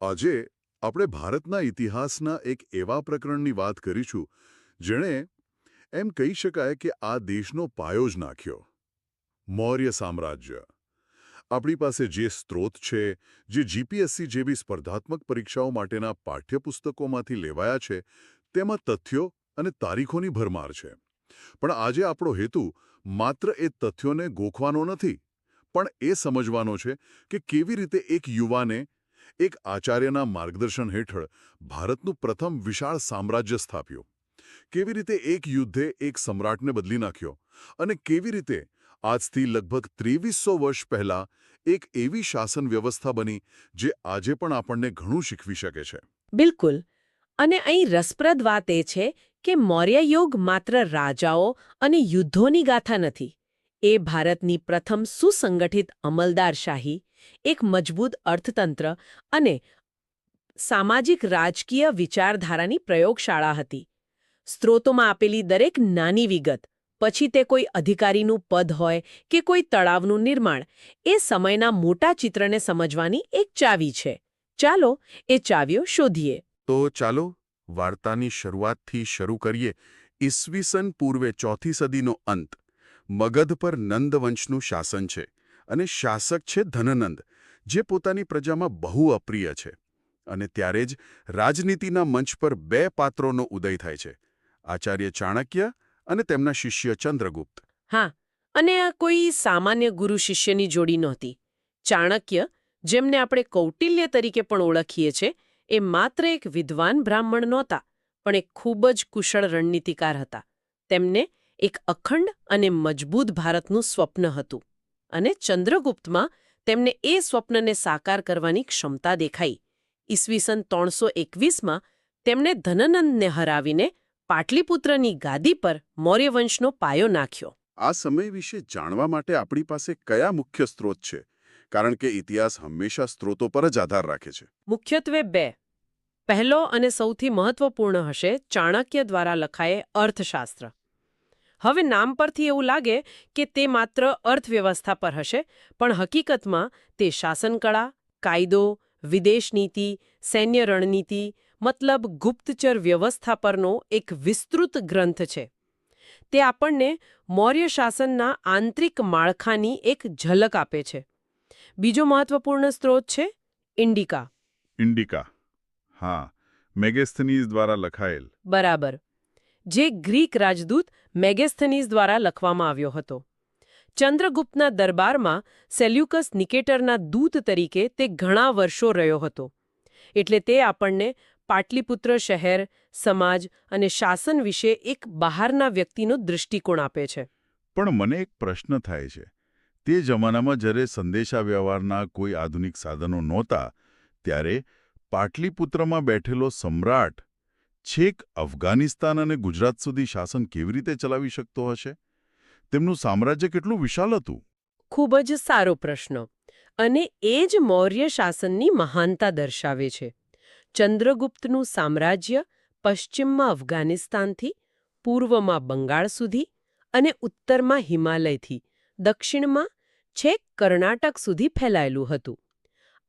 આજે આપણે ભારતના ઇતિહાસના એક એવા પ્રકરણની વાત કરીશું, જેણે એમ કહી શકાય કે આ દેશનો પાયો જ નાખ્યો. મૌર્ય સામ્રાજ્ય. આપણી પાસે જે સ્ત્રોત છે, જે જીપીએસસી જેવી સ્પર્ધાત્મક પરીક્ષાઓ માટેના પાઠ્યપુસ્તકોમાંથી લેવાયા છે, તેમાં તથ્યો અને તારીખોની ભરમાર છે. પણ આજે આપણો હેતુ માત્ર એ તથ્યોને ગોખવાનો નથી, પણ એ સમજવાનો છે કે કેવી રીતે એક યુવાને એક આચાર્યના માર્ગદર્શન હેઠળ ભારતનું પ્રથમ વિશાળ સામ્રાજ્ય સ્થાપ્યું. કેવી રીતે એક યુદ્ધે એક સમ્રાટને બદલી નાખ્યો અને કેવી રીતે આજથી લગભગ ત્રેવીસો વર્ષ પહેલા એક એવી શાસન વ્યવસ્થા બની જે આજે પણ આપણને ઘણું શીખવી શકે છે. બિલકુલ. અને અહીં રસપ્રદ વાત એ છે કે મૌર્ય યુગ માત્ર રાજાઓ અને યુદ્ધોની ગાથા નથી. એ ભારતની પ્રથમ સુસંગઠિત અમલદારશાહી એક મજબૂત અર્થતંત્ર અને સામાજિક રાજકીય વિચારધારાની પ્રયોગશાળા હતી. સ્ત્રોતોમાં આપેલી દરેક નાની વિગત, પછી તે કોઈ અધિકારીનું પદ હોય કે કોઈ તળાવનું નિર્માણ, એ સમયના મોટા ચિત્રને સમજવાની એક ચાવી છે. ચાલો એ ચાવીઓ શોધીએ. તો ચાલો વાર્તાની શરૂઆતથી શરૂ કરીએ ઈસવીસન પૂર્વે ચોથી સદીનો અંત, મગધ પર નંદવંશનું શાસન છે. અને શાસક છે ધનનંદ, જે પોતાની પ્રજામાં બહુ અપ્રિય છે. અને ત્યારે જ રાજનીતિના મંચ પર બે પાત્રોનો ઉદય થાય છે, આચાર્ય ચાણક્ય અને તેમના શિષ્ય ચંદ્રગુપ્ત. હા, અને આ કોઈ સામાન્ય ગુરુ શિષ્યની જોડી નહોતી. ચાણક્ય, જેમને આપણે કૌટિલ્ય તરીકે પણ ઓળખીએ છીએ, એ માત્ર એક વિદ્વાન બ્રાહ્મણ નહોતા, પણ એક ખૂબ જ કુશળ રણનીતિકાર હતા. તેમને એક અખંડ અને મજબૂત ભારતનું સ્વપ્ન હતું. અને ચંદ્રગુપ્તમાં તેમને એ સ્વપ્નને સાકાર કરવાની ક્ષમતા દેખાઈ. ઈસવીસન ત્રણસો એકવીસમાં તેમણે ધનનંદને હરાવીને પાટલીપુત્રની ગાદી પર મૌર્યવંશનો પાયો નાખ્યો. આ સમય વિશે જાણવા માટે આપણી પાસે કયા મુખ્ય સ્ત્રોત છે? કારણ કે ઇતિહાસ હંમેશા સ્ત્રોતો પર જ આધાર રાખે છે. મુખ્યત્વે બે. પહેલો અને સૌથી મહત્વપૂર્ણ હશે ચાણક્ય દ્વારા લખાયે અર્થશાસ્ત્ર. હવે નામ પરથી એવું લાગે કે તે માત્ર અર્થવ્યવસ્થા પર હશે પણ હકીકતમાં તે શાસનકળા કાયદો વિદેશ નીતિ સૈન્ય રણનીતિ મતલબ ગુપ્તચર વ્યવસ્થા પરનો એક વિસ્તૃત ગ્રંથ છે. તે આપણને મૌર્ય શાસનના આંતરિક માળખાની એક ઝલક આપે છે. બીજો મહત્વપૂર્ણ સ્ત્રોત છે ઇન્ડિકા. ઇન્ડિકા. હા મેગેસ્થનીઝ દ્વારા લખાયેલ. બરાબર. જે ગ્રીક રાજદૂત મેગેસ્થનીઝ દ્વારા લખવામાં આવ્યો હતો. ચંદ્રગુપ્તના દરબારમાં સેલ્યુકસ નિકેટરના દૂત તરીકે તે ઘણા વર્ષો રહ્યો હતો. એટલે તે આપણને પાટલીપુત્ર શહેર, સમાજ અને શાસન વિશે એક બહારના વ્યક્તિનો દૃષ્ટિકોણ આપે છે. પણ મને એક પ્રશ્ન થાય છે. તે જમાનામાં જ્યારે સંદેશાવ્યવહારના કોઈ આધુનિક સાધનો નહોતા, ત્યારે પાટલીપુત્રમાં બેઠેલો સમ્રાટ છેક અફઘાનિસ્તાન અને ગુજરાત સુધી શાસન કેવી રીતે ચલાવી શકતો હશે? તેમનું સામ્રાજ્ય કેટલું વિશાલ હતું? ખૂબ જ સારો પ્રશ્ન. અને એ જ મૌર્ય શાસનની મહાનતા દર્શાવે છે. ચંદ્રગુપ્તનું સામ્રાજ્ય પશ્ચિમમાં અફઘાનિસ્તાનથી, પૂર્વમાં બંગાળ સુધી અને ઉત્તરમાં હિમાલયથી, દક્ષિણમાં છેક કર્ણાટક સુધી ફેલાયેલું હતું.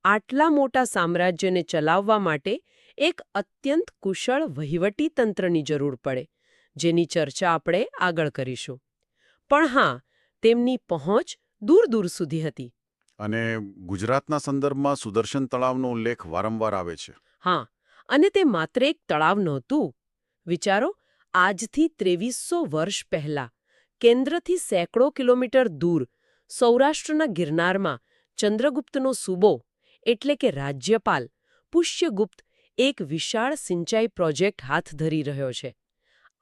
આટલા મોટા સામ્રાજ્યને ચલાવવા માટે એક અત્યંત કુશળ વહીવટી તંત્રની જરૂર પડે જેની ચર્ચા આપણે આગળ કરીશું. પણ હા તેમની પહોંચ દૂર દૂર સુધી હતી. અને ગુજરાતના સંદર્ભમાં સુદર્શન તળાવનો ઉલ્લેખ વારંવાર આવે છે. હા અને તે માત્ર એક તળાવ નહોતું. વિચારો આજથી ત્રેવીસો વર્ષ પહેલા કેન્દ્રથી સેંકડો કિલોમીટર દૂર સૌરાષ્ટ્રના ગિરનારમાં ચંદ્રગુપ્તનો સૂબો એટલે કે રાજ્યપાલ પુષ્યગુપ્ત એક વિશાળ સિંચાઈ પ્રોજેક્ટ હાથ ધરી રહ્યો છે.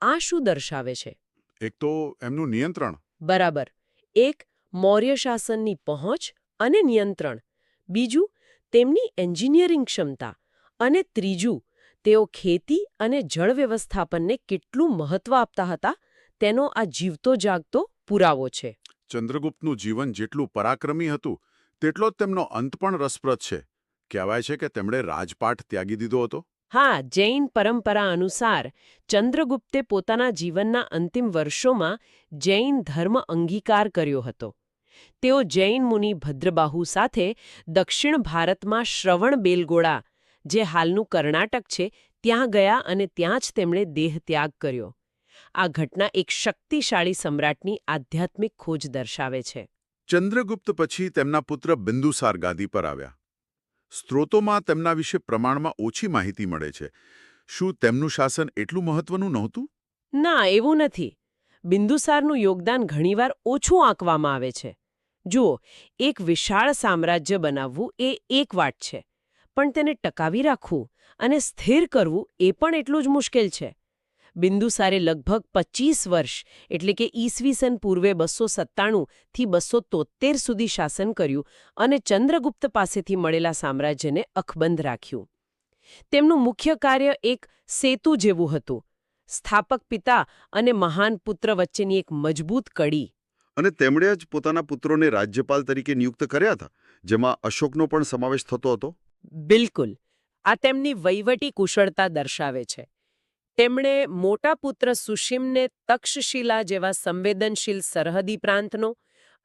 આ શું દર્શાવે છે? એક તો એમનું નિયંત્રણ. બરાબર. એક મૌર્ય શાસનની પહોંચ અને નિયંત્રણ. બીજું તેમની એન્જિનિયરિંગ ક્ષમતા. અને ત્રીજું તેઓ ખેતી અને જળ વ્યવસ્થાપનને કેટલું મહત્વ આપતા હતા તેનો આ જીવતો જાગતો પુરાવો છે. ચંદ્રગુપ્તનું જીવન જેટલું પરાક્રમી હતું તેટલો જ તેમનો અંત પણ રસપ્રદ છે. કહેવાય છે કે તેમણે રાજપાઠ ત્યાગી દીધો હતો? હા જૈન પરંપરા અનુસાર ચંદ્રગુપ્તે પોતાના જીવનના અંતિમ વર્ષોમાં જૈન ધર્મ અંગીકાર કર્યો હતો. તેઓ જૈન મુનિ ભદ્રબાહુ સાથે દક્ષિણ ભારતમાં શ્રવણ બેલગોળા જે હાલનું કર્ણાટક છે ત્યાં ગયા અને ત્યાં જ તેમણે દેહ ત્યાગ કર્યો. આ ઘટના એક શક્તિશાળી સમ્રાટની આધ્યાત્મિક ખોજ દર્શાવે છે. ચંદ્રગુપ્ત પછી તેમના પુત્ર બિંદુસાર ગાદી પર આવ્યા. સ્ત્રોતોમાં તેમના વિશે પ્રમાણમાં ઓછી માહિતી મળે છે. શું તેમનું શાસન એટલું મહત્વનું નહોતું? ના, એવું નથી. બિંદુસારનું યોગદાન ઘણીવાર ઓછું આંકવામાં આવે છે. જુઓ, એક વિશાળ સામ્રાજ્ય બનાવવું એ એક વાત છે, પણ તેને ટકાવી રાખવું અને સ્થિર કરવું એ પણ એટલું જ મુશ્કેલ છે. બિંદુસારે લગભગ પચીસ વર્ષ એટલે કે ઈસવીસન પૂર્વે બસો સત્તાણુંથી બસો તોતેર સુધી શાસન કર્યું અને ચંદ્રગુપ્ત પાસેથી મળેલા સામ્રાજ્યને અખબંધ રાખ્યું. તેમનું મુખ્ય કાર્ય એક સેતુ જેવું હતું સ્થાપક પિતા અને મહાન પુત્ર વચ્ચેની એક મજબૂત કડી. અને તેમણે જ પોતાના પુત્રોને રાજ્યપાલ તરીકે નિયુક્ત કર્યા હતા જેમાં અશોકનો પણ સમાવેશ થતો હતો? બિલકુલ. આ તેમની વહીવટી કુશળતા દર્શાવે છે. તેમણે મોટા પુત્ર સુશીમને તક્ષશિલા જેવા સંવેદનશીલ સરહદી પ્રાંતનો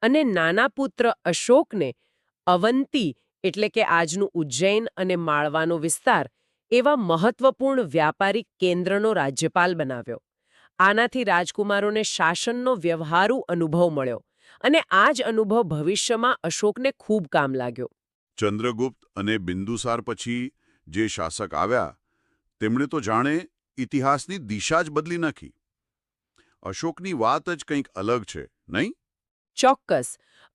અને નાના પુત્ર અશોકને અવંતી એટલે કે આજનું ઉજ્જૈન અને માળવાનો વિસ્તાર એવા મહત્વપૂર્ણ વ્યાપારિક કેન્દ્રનો રાજ્યપાલ બનાવ્યો. આનાથી રાજકુમારોને શાસનનો વ્યવહારુ અનુભવ મળ્યો અને આ જ અનુભવ ભવિષ્યમાં અશોકને ખૂબ કામ લાગ્યો. ચંદ્રગુપ્ત અને બિંદુસાર પછી જે શાસક આવ્યા, તેમણે તો જાણે ઇતિહાસની દિશા જ બદલી નાખી. અશોકની વાત જ કંઈક અલગ છે, નહીં? ચોક્કસ.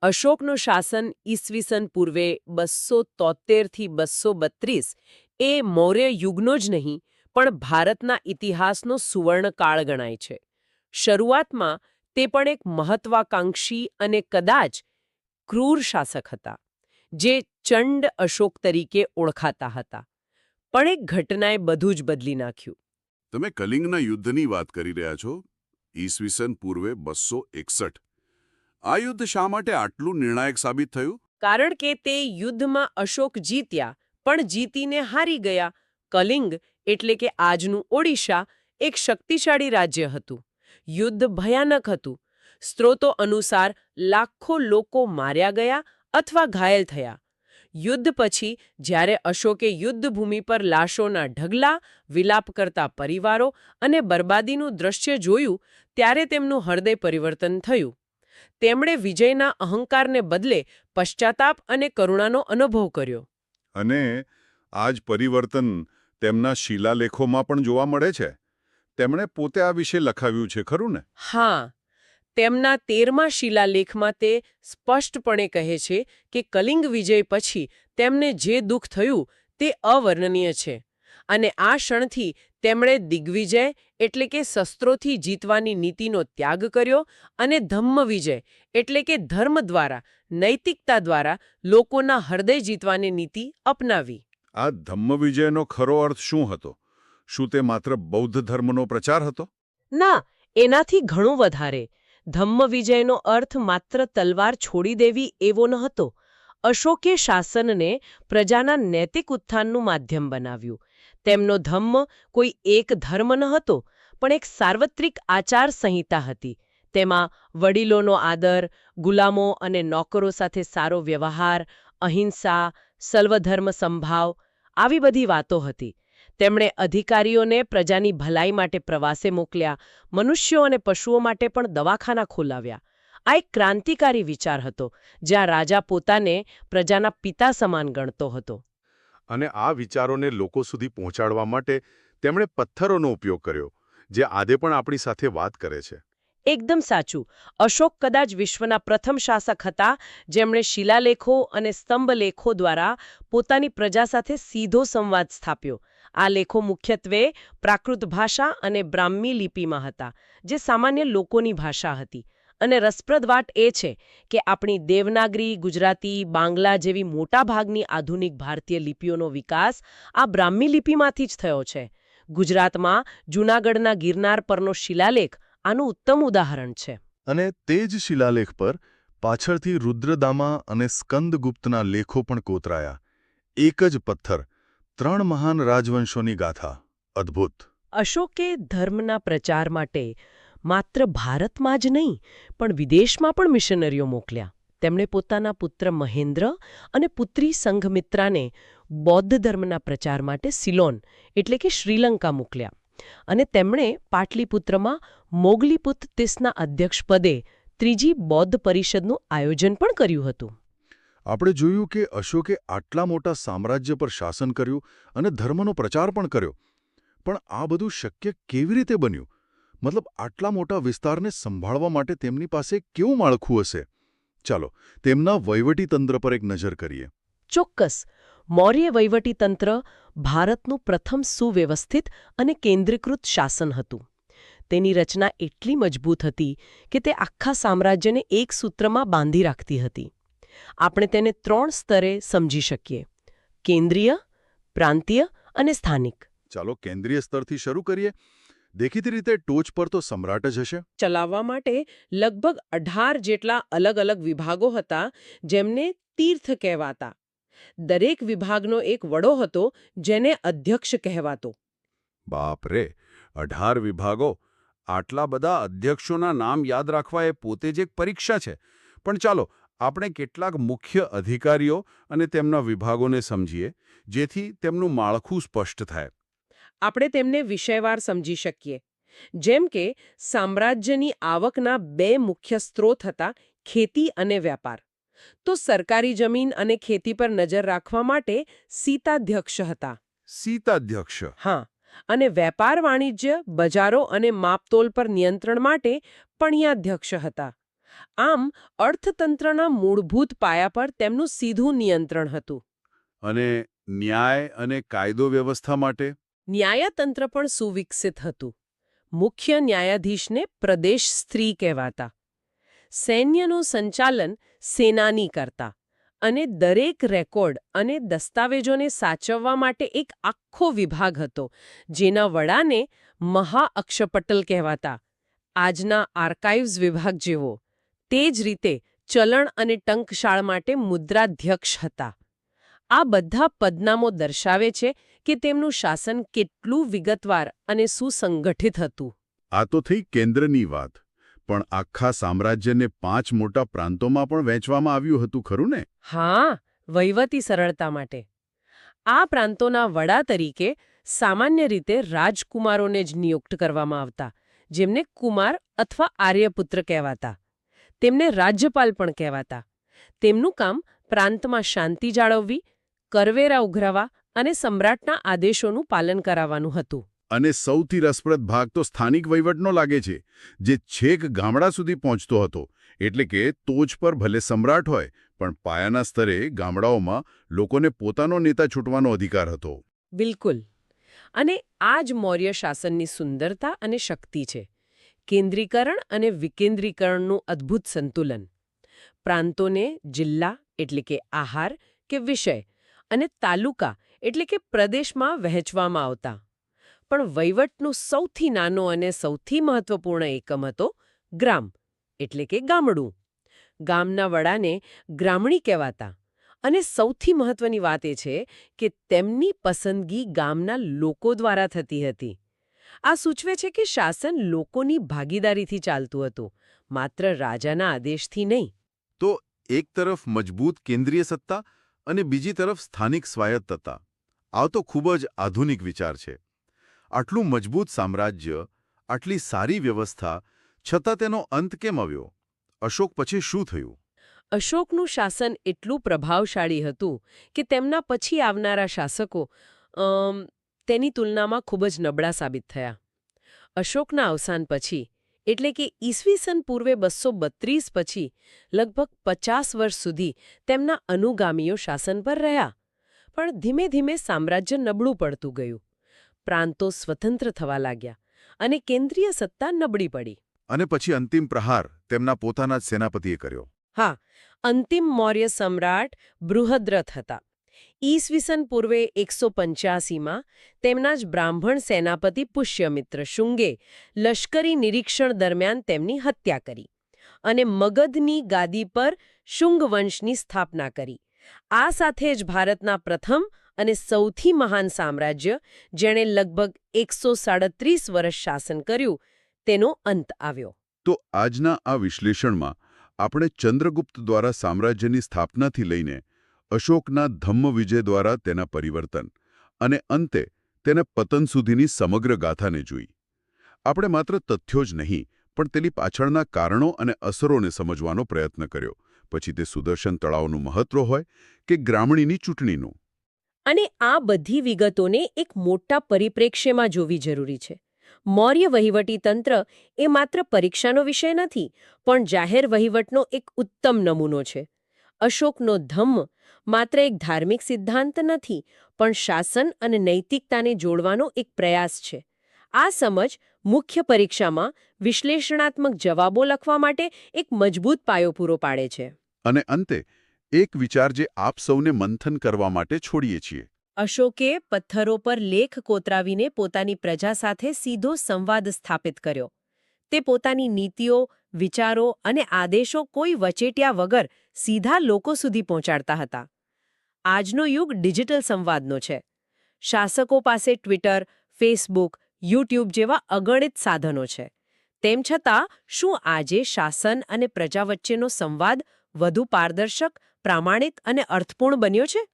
અશોકનું શાસન ઈસવીસન પૂર્વે બસો તોતેરથી બસો બત્રીસ એ મૌર્ય યુગનો જ નહીં, પણ ભારતના ઇતિહાસનો સુવર્ણકાળ ગણાય છે. શરૂઆતમાં તે પણ એક મહત્વાકાંક્ષી અને કદાચ ક્રૂર શાસક હતા, જે ચંડ અશોક તરીકે ઓળખાતા હતા. પણ એક ઘટનાએ બધું જ બદલી નાખ્યું. તમે કલિંગના યુદ્ધની વાત કરી રહ્યા છો? ઈસવીસન પૂર્વે બસો એકસઠ. આ યુદ્ધ શા માટે આટલું નિર્ણાયક સાબિત થયું? કારણ કે તે યુદ્ધમાં અશોક જીત્યા, પણ જીતીને હારી ગયા. કલિંગ એટલે કે આજનું ઓડિશા એક શક્તિશાળી રાજ્ય હતું. યુદ્ધ ભયાનક હતું. સ્ત્રોતો અનુસાર લાખો લોકો માર્યા ગયા અથવા ઘાયલ થયા. યુદ્ધ પછી જ્યારે અશોકે યુદ્ધભૂમિ પર લાશોના ઢગલા વિલાપ કરતા પરિવારો અને બરબાદીનું દ્રશ્ય જોયું ત્યારે તેમનું હૃદય પરિવર્તન થયું. તેમણે વિજયના અહંકારને બદલે પશ્ચાતાપ અને કરુણાનો અનુભવ કર્યો. અને આ જ પરિવર્તન તેમના શિલાલેખોમાં પણ જોવા મળે છે? તેમણે પોતે આ વિશે લખાવ્યું છે ખરું ને? હા. તેમના તેરમા શિલાલેખમાં તે સ્પષ્ટપણે કહે છે કે કલિંગ વિજય પછી તેમને જે દુઃખ થયું તે અવર્ણનીય છે અને આ ક્ષણથી તેમણે દિગ્વિજય એટલે કે શસ્ત્રોથી જીતવાની નીતિનો ત્યાગ કર્યો અને ધમ્મ વિજય એટલે કે ધર્મ દ્વારા નૈતિકતા દ્વારા લોકોના હૃદય જીતવાની નીતિ અપનાવી. આ ધમ્મ વિજયનો ખરો અર્થ શું હતો? શું તે માત્ર બૌદ્ધ ધર્મનો પ્રચાર હતો? ના એનાથી ઘણું વધારે. ધમ્મ વિજયનો અર્થ માત્ર તલવાર છોડી દેવી એવો ન હતો. અશોકે શાસનને પ્રજાના નૈતિક ઉત્થાનનું માધ્યમ બનાવ્યું. તેમનો ધમ્મ કોઈ એક ધર્મ ન હતો, પણ એક સાર્વત્રિક આચાર સંહિતા હતી. તેમાં વડીલોનો આદર, ગુલામો અને નોકરો સાથે સારો વ્યવહાર, અહિંસા, સર્વધર્મ સંભાવ, આવી બધી વાતો હતી. તેમણે અધિકારીઓને પ્રજાની ભલાઈ માટે પ્રવાસે મોકલ્યા મનુષ્યો અને પશુઓ માટે પણ દવાખાના ખોલાવ્યા. આ એક ક્રાંતિકારી વિચાર હતો જ્યાં રાજા પોતાને પ્રજાના પિતા સમાન ગણતો હતો. અને આ વિચારોને લોકો સુધી પહોંચાડવા માટે તેમણે પથ્થરોનો ઉપયોગ કર્યો જે આજે પણ આપણી સાથે વાત કરે છે. એકદમ સાચું. અશોક કદાચ વિશ્વના પ્રથમ શાસક હતા જેમણે શિલાલેખો અને સ્તંભલેખો દ્વારા પોતાની પ્રજા સાથે સીધો સંવાદ સ્થાપ્યો. આ લેખો મુખ્યત્વે પ્રાકૃત ભાષા અને બ્રાહ્મી લિપિમાં હતા, જે સામાન્ય લોકોની ભાષા હતી. અને રસપ્રદ વાત એ છે કે આપણી દેવનાગરી, ગુજરાતી, બાંગ્લા જેવી મોટાભાગની આધુનિક ભારતીય લિપિઓનો વિકાસ આ બ્રાહ્મી લિપિમાંથી જ થયો છે. ગુજરાતમાં જૂનાગઢના ગિરનાર પરનો શિલાલેખ આનું ઉત્તમ ઉદાહરણ છે. અને તે જ શિલાલેખ પર પાછળથી રુદ્રદામા અને સ્કંદગુપ્તના લેખો પણ કોતરાયા. એક જ પથ્થર ત્રણ મહાન રાજવંશોની ગાથા. અદ્ભુત. અશોકે ધર્મના પ્રચાર માટે માત્ર ભારતમાં જ નહીં, પણ વિદેશમાં પણ મિશનરીઓ મોકલ્યા. તેમણે પોતાના પુત્ર મહેન્દ્ર અને પુત્રી સંઘમિત્રાને બૌદ્ધ ધર્મના પ્રચાર માટે સિલોન, એટલે કે શ્રીલંકા મોકલ્યા. અને તેમણે પાટલીપુત્રમાં મોગલીપુત તિસના અધ્યક્ષપદે ત્રીજી બૌદ્ધ પરિષદનું આયોજન પણ કર્યું હતું. આપણે જોયું કે અશોકે આટલા મોટા સામ્રાજ્ય પર શાસન કર્યું અને ધર્મનો પ્રચાર પણ કર્યો. પણ આ બધું શક્ય કેવી રીતે બન્યું? મતલબ આટલા મોટા વિસ્તારને સંભાળવા માટે તેમની પાસે કેવું માળખું હશે? ચાલો, તેમના વહીવટીતંત્ર પર એક નજર કરીએ. ચોક્કસ. મૌર્ય વહીવટીતંત્ર ભારતનું પ્રથમ સુવ્યવસ્થિત અને કેન્દ્રીકૃત શાસન હતું. તેની રચના એટલી મજબૂત હતી કે તે આખા સામ્રાજ્યને એક સૂત્રમાં બાંધી રાખતી હતી. આપણે તેને ત્રણ સ્તરે સમજી શકીએ. કેન્દ્રીય પ્રાંતીય અને સ્થાનિક. ચાલો કેન્દ્રીય સ્તરથી શરૂ કરીએ. દેખીતી રીતે ટોચ પર તો સમ્રાટ જ હશે. ચલાવવા માટે લગભગ અઢાર જેટલા અલગ અલગ વિભાગો હતા જેમને તીર્થ કહેવાતા. દરેક વિભાગનો એક વડો હતો જેને અધ્યક્ષ કહેવાતો. બાપ રે અઢાર વિભાગો. આટલા બધા અધ્યક્ષોના નામ યાદ રાખવા એ પોતે જ એક પરીક્ષા છે. પણ ચાલો આપણે કેટલાક મુખ્ય અધિકારીઓ અને તેમના વિભાગોને સમજીએ જેથી તેમનું માળખું સ્પષ્ટ થાય. આપણે તેમને વિષયવાર સમજી શકીએ. જેમ કે સામ્રાજ્યની આવકના બે મુખ્ય સ્ત્રોત હતા ખેતી અને વ્યાપાર. તો સરકારી જમીન અને ખેતી પર નજર રાખવા માટે સીતાધ્યક્ષ હતા. સીતાધ્યક્ષ. હા અને વેપાર વાણિજ્ય બજારો અને માપતોલ પર નિયંત્રણ માટે પણ્યાધ્યક્ષ હતા. આમ અર્થતંત્રના મૂળભૂત પાયા પર તેમનું સીધું નિયંત્રણ હતું. અને ન્યાય અને કાયદો વ્યવસ્થા માટે? ન્યાયતંત્ર પણ સુવિકસિત હતું. મુખ્ય ન્યાયાધીશને પ્રદેશ સ્ત્રી કહેવાતા. સૈન્યનું સંચાલન સેનાની કરતા અને દરેક રેકોર્ડ અને દસ્તાવેજોને સાચવવા માટે એક આખો વિભાગ હતો જેના વડાને મહાઅક્ષપટલ કહેવાતા. આજના આર્કાઇવ્સ વિભાગ જેવો. તે જ રીતે ચલણ અને ટંકશાળ માટે મુદ્રાધ્યક્ષ હતા. આ બધા પદનામો દર્શાવે છે કે તેમનું શાસન કેટલું વિગતવાર અને સુસંગઠિત હતું. આ તો થઈ કેન્દ્રની વાત પણ આખા સામ્રાજ્યને પાંચ મોટા પ્રાંતોમાં પણ વહેંચવામાં આવ્યું હતું ખરું ને? હા વહીવટી સરળતા માટે. આ પ્રાંતોના વડા તરીકે સામાન્ય રીતે રાજકુમારોને જ નિયુક્ત કરવામાં આવતા જેમને કુમાર અથવા આર્યપુત્ર કહેવાતા. તેમને રાજ્યપાલ પણ કહેવાતા. તેમનું કામ પ્રાંતમાં શાંતિ જાળવવી કરવેરા ઉઘરાવા અને સમ્રાટના આદેશોનું પાલન કરાવવાનું હતું. અને સૌથી રસપ્રદ ભાગ તો સ્થાનિક વહીવટનો લાગે છે જે છેક ગામડા સુધી પહોંચતો હતો એટલે કે ટોચ પર ભલે સમ્રાટ હોય પણ પાયાના સ્તરે ગામડાઓમાં લોકોને પોતાનો નેતા છૂટવાનો અધિકાર હતો. બિલકુલ. અને આ જ મૌર્ય શાસનની સુંદરતા અને શક્તિ છે. કેન્દ્રીકરણ અને વિકેન્દ્રીકરણનું અદ્ભુત સંતુલન. પ્રાંતોને જિલ્લા એટલે કે આહાર કે વિષય અને તાલુકા એટલે કે પ્રદેશમાં વહેંચવામાં આવતા. પણ વહીવટનું સૌથી નાનો અને સૌથી મહત્વપૂર્ણ એકમ હતો ગ્રામ એટલે કે ગામડું. ગામના વડાને ગ્રામણી કહેવાતા અને સૌથી મહત્વની વાત એ છે કે તેમની પસંદગી ગામના લોકો દ્વારા થતી હતી. આ સૂચવે છે કે શાસન લોકોની ભાગીદારીથી ચાલતું હતું માત્ર રાજાના આદેશથી નહીં. તો એક તરફ મજબૂત કેન્દ્રીય સત્તા અને બીજી તરફ સ્થાનિક સ્વાયત્તતા. આ તો ખૂબ જ આધુનિક વિચાર છે. આટલું મજબૂત સામ્રાજ્ય આટલી સારી વ્યવસ્થા છતાં તેનો અંત કેમ આવ્યો? અશોક પછી શું થયું? અશોકનું શાસન એટલું પ્રભાવશાળી હતું કે તેમના પછી આવનારા શાસકો તેની તુલનામાં ખૂબ જ નબળા સાબિત થયા. અશોકના અવસાન પછી એટલે કે ઈસવીસન પૂર્વે બસો બત્રીસ પછી લગભગ પચાસ વર્ષ સુધી તેમના અનુગામીઓ શાસન પર રહ્યા. પણ ધીમે ધીમે સામ્રાજ્ય નબળું પડતું ગયું. પ્રાંતો સ્વતંત્ર થવા લાગ્યા અને કેન્દ્રીય સત્તા નબળી પડી. અને પછી અંતિમ પ્રહાર તેમના પોતાના જ સેનાપતિએ કર્યો. હા અંતિમ મૌર્ય સમ્રાટ બૃહદ્રથ હતા. ઈસવીસન પૂર્વે એકસો પંચ્યાસીમાં તેમના જ બ્રાહ્મણ સેનાપતિ પુષ્યમિત્ર શુંગે લશ્કરી નિરીક્ષણ દરમિયાન તેમની હત્યા કરી અને મગધની ગાદી પર શુંગ વંશની સ્થાપના કરી. આ સાથે જ ભારતના પ્રથમ અને સૌથી મહાન સામ્રાજ્ય, જેણે લગભગ એકસો વર્ષ શાસન કર્યું, તેનો અંત આવ્યો. તો આજના આ વિશ્લેષણમાં આપણે ચંદ્રગુપ્ત દ્વારા સામ્રાજ્યની સ્થાપનાથી લઈને અશોકના ધમ્મ વિજય દ્વારા તેના પરિવર્તન અને અંતે તેના પતન સુધીની સમગ્ર ગાથાને જોઈ. આપણે માત્ર તથ્યો જ નહીં, પણ તેની પાછળના કારણો અને અસરોને સમજવાનો પ્રયત્ન કર્યો. પછી તે સુદર્શન તળાવનું મહત્વ હોય કે ગ્રામણીની ચૂંટણીનું? અને આ બધી વિગતોને એક મોટા પરિપ્રેક્ષ્યમાં જોવી જરૂરી છે. મૌર્ય વહીવટીતંત્ર એ માત્ર પરીક્ષાનો વિષય નથી, પણ જાહેર વહીવટનો એક ઉત્તમ નમૂનો છે. અશોકનો ધમ્મ માત્ર એક ધાર્મિક સિદ્ધાંત નથી પણ શાસન અને નૈતિકતાને જોડવાનો એક પ્રયાસ છે. આ સમજ મુખ્ય પરીક્ષામાં વિશ્લેષણાત્મક જવાબો લખવા માટે એક મજબૂત પાયો પૂરો પાડે છે. અને અંતે એક વિચાર જે આપ સૌને મંથન કરવા માટે છોડીએ છીએ. અશોકે પથ્થરો પર લેખ કોતરાવીને પોતાની પ્રજા સાથે સીધો સંવાદ સ્થાપિત કર્યો. તે પોતાની નીતિઓ, વિચારો અને આદેશો કોઈ વચેટિયા વગર સીધા લોકો સુધી પહોંચાડતા હતા. આજનો યુગ ડિજિટલ સંવાદનો છે. શાસકો પાસે ટ્વિટર, ફેસબુક, યુટ્યુબ જેવા અગણિત સાધનો છે. તેમ છતાં, શું આજે શાસન અને પ્રજા વચ્ચેનો સંવાદ વધુ પારદર્શક, પ્રામાણિક અને અર્થપૂર્ણ બન્યો છે?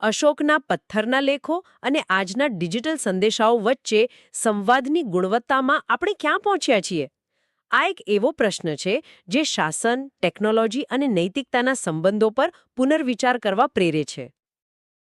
અશોકના પથ્થરના લેખો અને આજના ડિજિટલ સંદેશાઓ વચ્ચે સંવાદની ગુણવત્તામાં આપણે ક્યાં પહોંચ્યા છીએ? આ એક એવો પ્રશ્ન છે જે શાસન, ટેકનોલોજી અને નૈતિકતાના સંબંધો પર પુનર્વિચાર કરવા પ્રેરે છે.